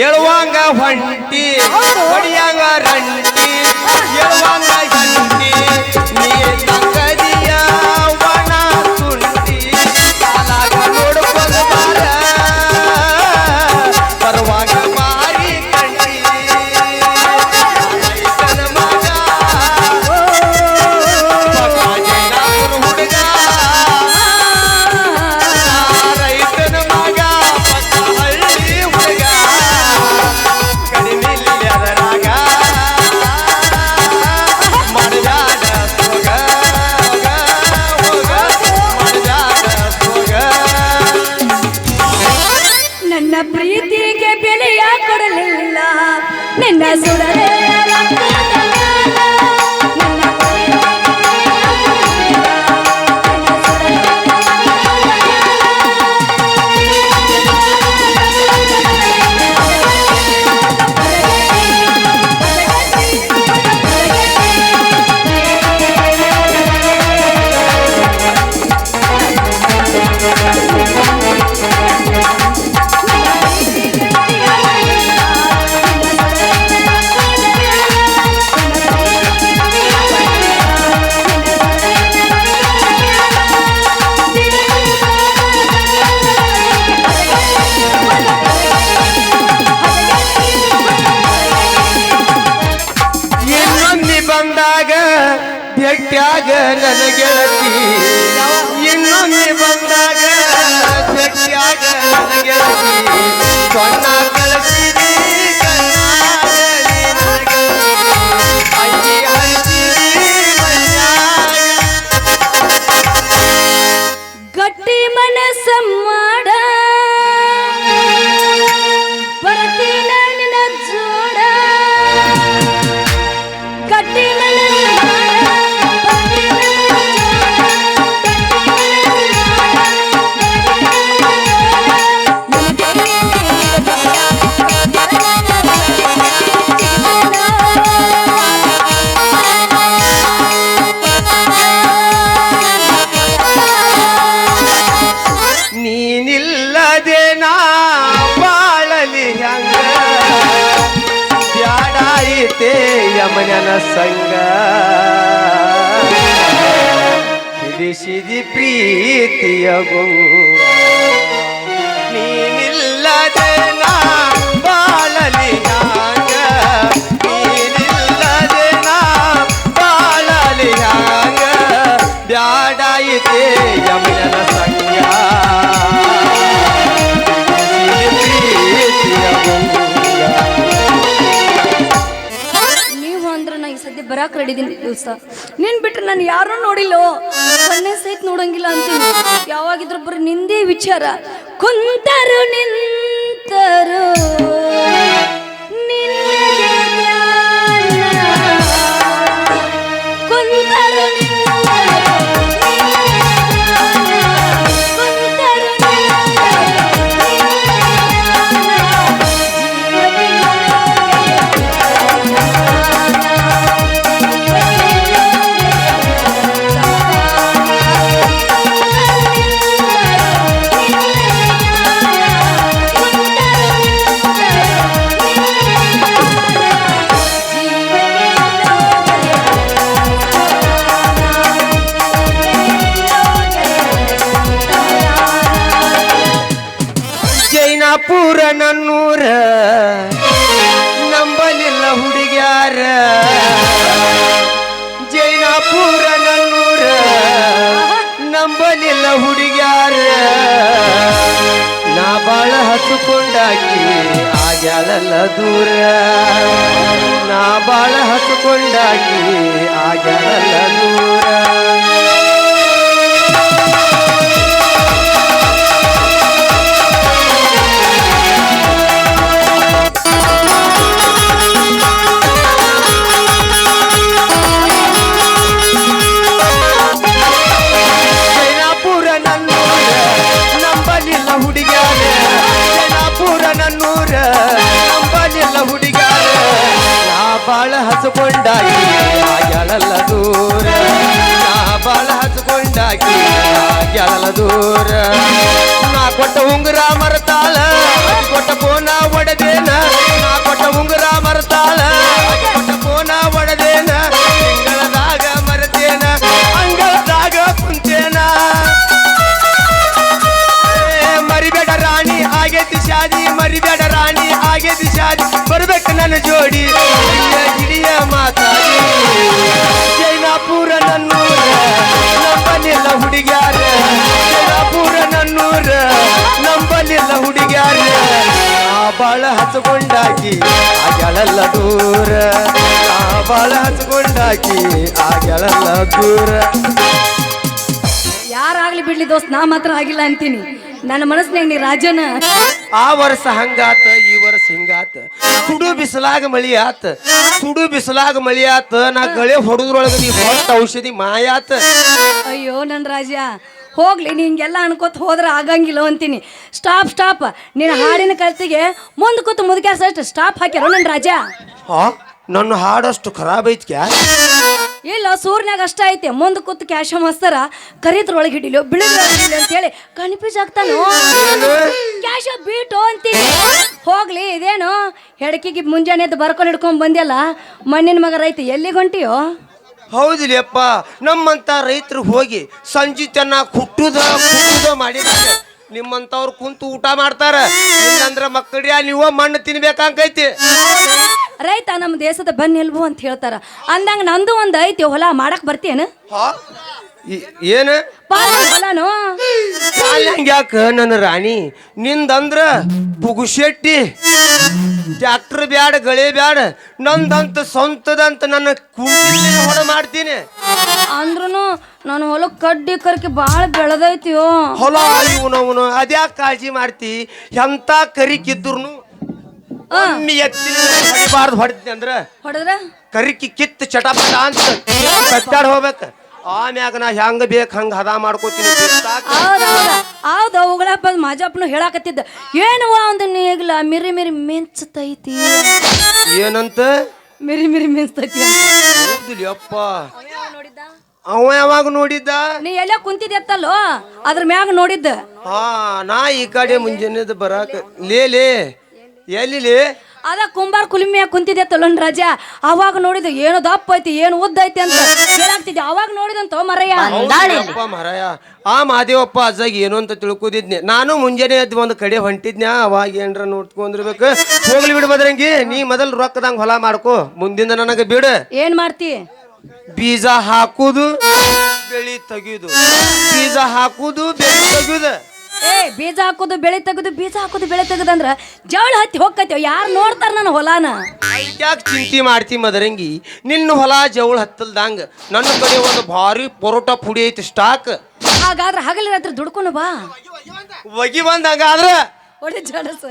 ಹೇಳುವಂಗ ಹೊಂಟಿ ಹೊಡಿಯಂಗ ರಂಟಿ. ಗೆಳತಿಯಾಗ ನನ್ನ ಗೆಳತಿ ಯಮನನ ಸಂಗ ಹಿಡಿಸಿದಿ ಪ್ರೀತಿಯ ಗೋ ನೀನಿಲ್ಲದೆ ನಾ ಮಾತಾಡಿದ್ದೀನಿ ದಿವಸ. ನಿನ್ ಬಿಟ್ರೆ ನಾನು ಯಾರೂ ನೋಡಿಲ್ಲೋ? ಸೊನ್ನೆ ಸಹಿತ ನೋಡಂಗಿಲ್ಲ ಅಂತೀನಿ. ಯಾವಾಗಿದ್ರು ಬರೀ ನಿಂದೇ ವಿಚಾರ. ಕುಂತರು ನಿಂತರು. ನಿನ್ನ ಪೂರ ನನ್ನೂರ ನಂಬಲಿಲ್ಲ ಹುಡುಗ್ಯಾರ. ಜೈನಾಪುರ ನನ್ನೂರ ನಂಬಲಿಲ್ಲ ಹುಡುಗ್ಯಾರ. ನಾ ಬಾಳ ಹತ್ತುಕೊಂಡಾಕಿ ಆಗ್ಯಾಳಲ್ಲ ದೂರ. ನಾ ಬಾಳ ಹತ್ತುಕೊಂಡಾಕಿ ಆಗ್ಯಾಳಲ್ಲ ದೂರ. ಉಂಗುರ ಮರತಾಳ. ಕೊಟ್ಟ ಪೋನ ಒಡೆದೇನ. ನಾ ಕೊಟ್ಟ ಉಂಗುರ ಮರತಾಳ. ಕೊಟ್ಟ ಪೋನ ಒಡೆದೇನ. ತಿಂಗಳದಾಗ ಮರತೇನ. ಅಂಗಳದಾಗ ಕುಂತೇನ. ಮರಿಬೇಡ ರಾಣಿ, ಆಗೇತಿ ಶಾದಿ. ಮರಿಬೇಡ ರಾಣಿ, ಆಗೇತಿ ಶಾದಿ. ಬರ್ಬೇಕು ನನ್ನ ಜೋಡಿ. ಬಾಳ ಹಚ್ಕೊಂಡಾಕಿ ಆಗ್ಯಾಳಲ್ಲ ದೂರ. ನಾ ಬಾಳ ಹಚ್ಕೊಂಡಾಕಿ ಆಗ್ಯಾಳಲ್ಲ ದೂರ. ಯಾರಾಗ್ಲಿ ಬಿಡ್ಲಿ ದೋಸ್ತ್ ನಾ ಮಾತ್ರ ಆಗಿಲ್ಲ ಅಂತೀನಿ. ನನ್ನ ಮನಸ್ಸಿನಾಗ ನೀ ರಾಜನ. ಆ ವರ್ಷ ಹಂಗಾತ ಈ ವರ್ಷ ಹಿಂಗಾತ. ಸುಡು ಬಿಸಿಲಾಗ ಮಳಿ ಆತ. ಸುಡು ಬಿಸಿಲಾಗ ಮಳಿ ಆತ. ನಾ ಗಳೆ ಹೊಡೆದ್ರೊಳಗ ನೀ ಹೊಟ್ಟ ಔಷಧಿ ಮಾಯಾತ. ಅಯ್ಯೋ ನನ್ನ ರಾಜ ಹೋಗ್ಲಿ ಹಿಂಗೆಲ್ಲ ಅನ್ಕೋತ ಹೋದ್ರೆ ಆಗಂಗಿಲ್ಲ ಅಂತೀನಿ. ಸ್ಟಾಪ್ ಸ್ಟಾಪ್ ನಿನ್ನ ಹಾಡಿನ ಕಲ್ತಿಗೆ ಮುಂದೆ ಕೂತು ಮುದುಕ್ಯಾಸಷ್ಟು ಸ್ಟಾಪ್ ಹಾಕ್ಯಾರ ನನ್ನ ರಾಜ? ನನ್ನ ಹಾಡಷ್ಟು ಖರಾಬ್ ಐತ್ಕ್ಯಾ? ಇಲ್ಲ ಸೂರ್ನ್ಯಾಗ ಅಷ್ಟ ಐತೆ. ಮುಂದೆ ಕೂತು ಕ್ಯಾಶ ಮಸ್ತರ ಕರಿದ್ರೊಳಗೆ ಹಿಡಿಲೋ ಬಿಳಿ ಹಿಡಿಲಿ ಅಂತೇಳಿ ಕನ್ಫ್ಯೂಸ್ ಆಗ್ತಾನೋ ಕ್ಯಾಶ ಬೀಟು ಅಂತೀನಿ. ಹೋಗ್ಲಿ ಇದೇನು? ಹೆಡಕಿಗೆ ಮುಂಜಾನೆ ಎದ್ದು ಬರ್ಕೊಂಡು ಹಿಡ್ಕೊಂಡ್ ಬಂದ್ಯಲ್ಲ? ಮಣ್ಣಿನ ಮಗ ರೈತ ಎಲ್ಲಿಗೆ ಹೊಂಟಿಯೋ? ಹೌದಿಲ್ಲಪ್ಪ ನಮ್ಮಂತ ರೈತರು ಹೋಗಿ ಸಂಜೆ ಚೆನ್ನಾಗಿ ಕುಟ್ಟುದ ಮಾಡಿದ್ದಾರೆ ನಿಮ್ಮಂತವ್ರು ಕುಂತು ಊಟ ಮಾಡ್ತಾರ. ಇಲ್ಲಂದ್ರ ಮಕ್ಕಳಿಯ ನೀವ ಮಣ್ಣು ತಿನ್ಬೇಕಂಕೈತಿ ರೈತ ನಮ್ಮ ದೇಶದ ಬೆನ್ನೆಲುಬು ಅಂತ ಹೇಳ್ತಾರ. ಅಂದಂಗ ನಂದು ಒಂದು ಐತಿ ಹೊಲ ಮಾಡಕ್ ಬರ್ತೇನೆ ಏನು? ಹೊಲನು? ಯಾಕ? ನನ್ನ ರಾಣಿ ನಿಂದಂದ್ರ ಬುಗುಶೆಟ್ಟಿ ಟ್ಯಾಕ್ಟರ್ ಬ್ಯಾಡ ಗಳೆ ಬ್ಯಾಡ ನಂದಂತ ಸ್ವಂತದಂತ ನನ್ನ ಹೊಡ ಮಾಡ್ತೀನಿ. ಅಂದ್ರೂ ನಾನು ಹೊಲ ಕಡ್ಡಿ ಕರ್ಕಿ ಭಾಳ ಬೆಳೆದೈತಿಯೋ. ಹೊಲ ಇವನವನು ಅದ್ಯಾಕೆ ಕಾಳಜಿ ಮಾಡ್ತಿ? ಎಂತ ಕರಿಕಿದ್ರು ಎತ್ತಿನ ಹೊಡಿಬಾರ್ದು ಹೊಡಿತೀನಿ ಅಂದ್ರ ಹೊಡೆದ್ರ? ಕರಿಕಿ ಕಿತ್ತು ಚಟಪಟ ಅಂತ ಕತ್ತಾಡ್ ಹೋಗ್ಬೇಕ. ಆಮ್ಯಾಗ ನಾ ಹೆಂಗ ಬೇಕು ಹಂಗ ಹದ ಮಾಡ್ಕೋತೀನಿ ಬಿತ್ತಾಕ. ಅವುಗಳ ಹೌದು. ಉಗಳಪ್ಪ ಮಾಜಪ್ಪನು ಹೇಳಾಕತ್ತಿದ್ದ. ಏನು ಒಂದು ನೀಗ್ಲ ಮಿರಿ ಮಿರಿ ಮಿಂಚತೈತಿ? ಏನಂತ? ಮಿರಿ ಮಿರಿ ಮಿಂಚತೈತಿ ಹೌದಿಲ್ಲಪ್ಪ ಅವ ಯಾವಾಗ ನೋಡಿದ್ದ? ನೀ ಎಲ್ಲ ಕುಂತಿದ್ಯತ್ತಲ್ಲೋ? ಅದ್ರ ಮ್ಯಾಗ ನೋಡಿದ್ದ. ಹಾ ನಾ ಈ ಕಡೆ ಮುಂಜಾನೆದ ಬರಾಕ ಲೇ ಲೇ. ಎಲ್ಲಿ ಅದ ಕುಂಬಾರ ಕುಲಿಮಿಯ ಕುಂತಿದ್ಯಾ ತಲೋನ್ ರಾಜ. ಅವಾಗ ನೋಡಿದ ಏನು ದಪ್ಪ ಐತಿ ಏನು ಉದ್ದ ಐತಿ ಅಂತ. ಏನಾಗ್ತಿದ್ದೆ ಅವಾಗ ನೋಡಿದಂತ ಮರಯ್ಯ. ಮರಯ್ಯ ಮಹಾರಾಯ ಆ ಮಾದೇವಪ್ಪ ಅಜ್ಜಾಗ ಏನು ಅಂತ ತಿಳ್ಕೊದಿದ್ನೆ. ನಾನು ಮುಂಜಾನೆ ಎದ್ದು ಒಂದು ಕಡೆ ಹೊಂಟಿದ್ನ ಅವಾಗ ಏನ್ರ ನೋಡ್ಕೊಂಡಿರ್ಬೇಕು. ಹೋಗ್ಲಿ ಬಿಡು ಬದ್ರಂಗಿ ನೀ ಮೊದಲು ರೊಕ್ಕದಂಗ ಹೊಲ ಮಾಡ್ಕೋ. ಮುಂದಿಂದ ನನಗೆ ಬಿಡು. ಏನ್ ಮಾಡ್ತಿ? ಬೀಜ ಹಾಕುದು ಬೆಳಿ ತೆಗಿಯುದು ಬೀಜ ಹಾಕುದು ಬೆಳಿ ತೆಗಿಯುದು ಏ ಬೀಜ ಹಾಕೋದು ಬೆಳೆ ತೆಗೆದು ಬೀಜ ಹಾಕೋದು ಬೆಳೆ ತೆಗೆದಂದ್ರ ಜವಳ ಹತ್ತಿ ಹೋಗ್ತೈತಿ ಯಾರು ನೋಡ್ತಾರ ನನ್ನ ಹೊಲಾನ? ಯಾಕೆ ಚಿಂತೆ ಮಾಡ್ತಿ ಮದರಂಗಿ? ನಿನ್ನ ಹೊಲ ಜವಳ ಹತ್ತಲ್ದಂಗ ನನ್ನ ಕಡೆ ಒಂದು ಭಾರಿ ಪರೋಟ ಪುಡಿ ಐತಿ ಸ್ಟಾಕ್ ಹಾಗಾದ್ರೆ ಹಗಲಿ ರಾತ್ರಿ ದುಡ್ಕೊಂಡು ಬಾ. ಒಗಿ ಬಂದಂಗಾದ್ರ ಒಳ್ಳೆ ಜಡಸ.